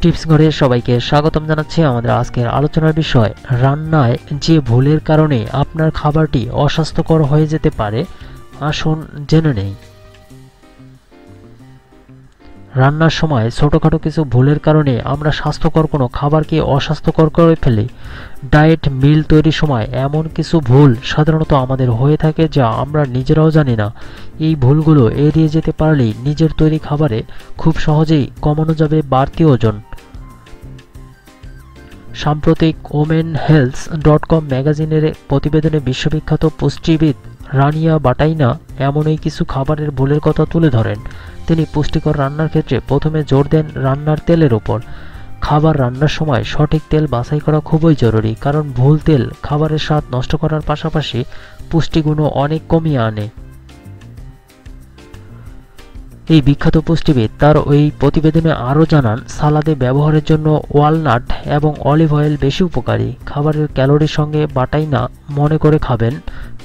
Tips ঘরে সবাইকে স্বাগতম জানাচ্ছি আমাদের আজকের আলোচনার বিষয়, রান্নায় যে ভুলের কারণে আপনার খাবারটি অস্বাস্থ্যকর হয়ে যেতে পারে, আসুন জেনে নেই। রান্নার সময় ছোটোখাটো কিছু ভুলের কারণে আমরা স্বাস্থ্যকর কোনো খাবারকে অস্বাস্থ্যকর করে ফেলি। ডায়েট, মিল তৈরির সময় এমন কিছু ভুল সাধারণত আমাদের হয়ে থাকে যা আমরা নিজেরাও জানি না। এই ভুলগুলো এড়িয়ে যেতে পারলেই নিজের তৈরি খাবারে খুব সহজেই কমানো যাবে বাড়তি ওজন। সাম্প্রতিক ওমেন হেলথ ডট কম ম্যাগাজিনের প্রতিবেদনে বিশ্ববিখ্যাত পুষ্টিবিদ রানিয়া বাটাইনা এমনই কিছু খাবারের ভুলের কথা তুলে ধরেন। তিনি পুষ্টিকর রান্নার ক্ষেত্রে প্রথমে জোর দেন রান্নার তেলের ওপর। খাবার রান্নার সময় সঠিক তেল বাছাই করা খুবই জরুরি, কারণ ভুল তেল খাবারের স্বাদ নষ্ট করার পাশাপাশি পুষ্টিগুণও অনেক কমিয়ে আনে। এই বিখ্যাত পুষ্টিবিদ তার ওই প্রতিবেদনে আরও জানান, সালাদে ব্যবহারের জন্য ওয়ালনাট এবং অলিভ অয়েল বেশি উপকারী। খাবারের ক্যালোরির সঙ্গে বাটাই না মনে করে খাবেন।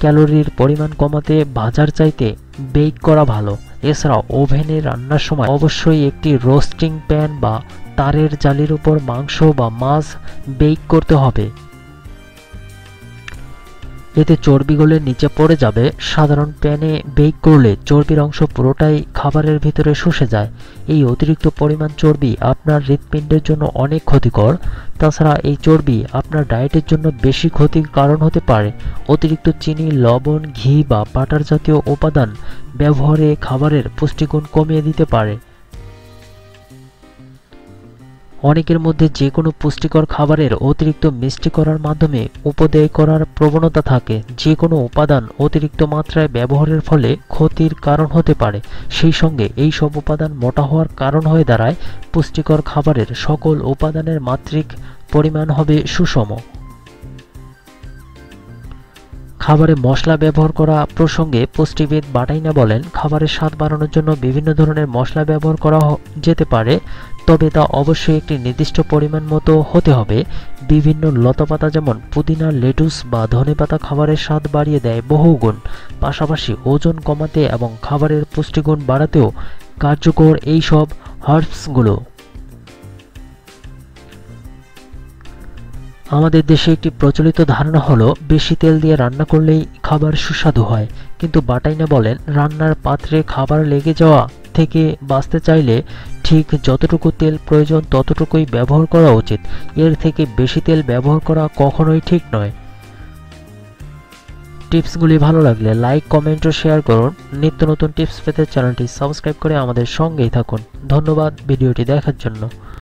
ক্যালোরির পরিমাণ কমাতে ভাজার চাইতে বেক করা ভালো। এছাড়াও ওভেনে রান্নার সময় অবশ্যই একটি রোস্টিং প্যান বা তারের জালির উপর মাংস বা মাছ বেক করতে হবে। এতে চর্বিগুলো নিচে পড়ে যাবে, সাধারণ প্যানে বেক করলে চর্বির অংশ পুরোটাই খাবারের ভিতরে শুষে যায়। এই অতিরিক্ত পরিমাণ চর্বি আপনার হৃৎপিণ্ডের জন্য অনেক ক্ষতিকর। তাছাড়া এই চর্বি আপনার ডায়েটের জন্য বেশি ক্ষতির কারণ হতে পারে। অতিরিক্ত চিনি, লবণ, ঘি বা বাটার জাতীয় উপাদান ব্যবহারে খাবারের পুষ্টিগুণ কমিয়ে দিতে পারে। অনেকের মধ্যে যে কোনো পুষ্টিকর খাবারের অতিরিক্ত মিষ্টি করার মাধ্যমে উপদেয় করার প্রবণতা থাকে। যে কোনো উপাদান অতিরিক্ত মাত্রায় ব্যবহারের ফলে ক্ষতির কারণ হতে পারে। সেই সঙ্গে এই সব উপাদান মোটা হওয়ার কারণ হয়ে দাঁড়ায়। পুষ্টিকর খাবারের সকল উপাদানের মাত্রিক পরিমাণ হবে সুষম। খাবারে মশলা ব্যবহার করা প্রসঙ্গে পুষ্টিবিদ বাটাইনা বলেন, খাবারের স্বাদ বাড়ানোর জন্য বিভিন্ন ধরনের মশলা ব্যবহার করা যেতে পারে, তবে তা অবশ্যই একটি নির্দিষ্ট পরিমাণ মতো হতে হবে। বিভিন্ন লতাপাতা যেমন পুদিনা, লেটুস বা ধনেপাতা খাবারের স্বাদ বাড়িয়ে দেয় বহুগুণ পাশাপাশি ওজন কমাতে এবং খাবারের পুষ্টিগুণ বাড়াতেও কার্যকর এই সব হার্বসগুলো আমাদের দেশে একটি প্রচলিত ধারণা হলো, বেশি তেল দিয়ে রান্না করলেই খাবার সুস্বাদু হয়। কিন্তু বাটাইনা বলেন, রান্নার পাত্রে খাবার লেগে যাওয়া থেকে বাঁচতে চাইলে ঠিক যতটুকু তেল প্রয়োজন ততটুকুই ব্যবহার করা উচিত। এর থেকে বেশি তেল ব্যবহার করা কখনোই ঠিক নয়। টিপসগুলি ভালো লাগলে লাইক, কমেন্ট ও শেয়ার করুন। নিত্য নতুন টিপস পেতে চ্যানেলটি সাবস্ক্রাইব করে আমাদের সঙ্গেই থাকুন। ধন্যবাদ ভিডিওটি দেখার জন্য।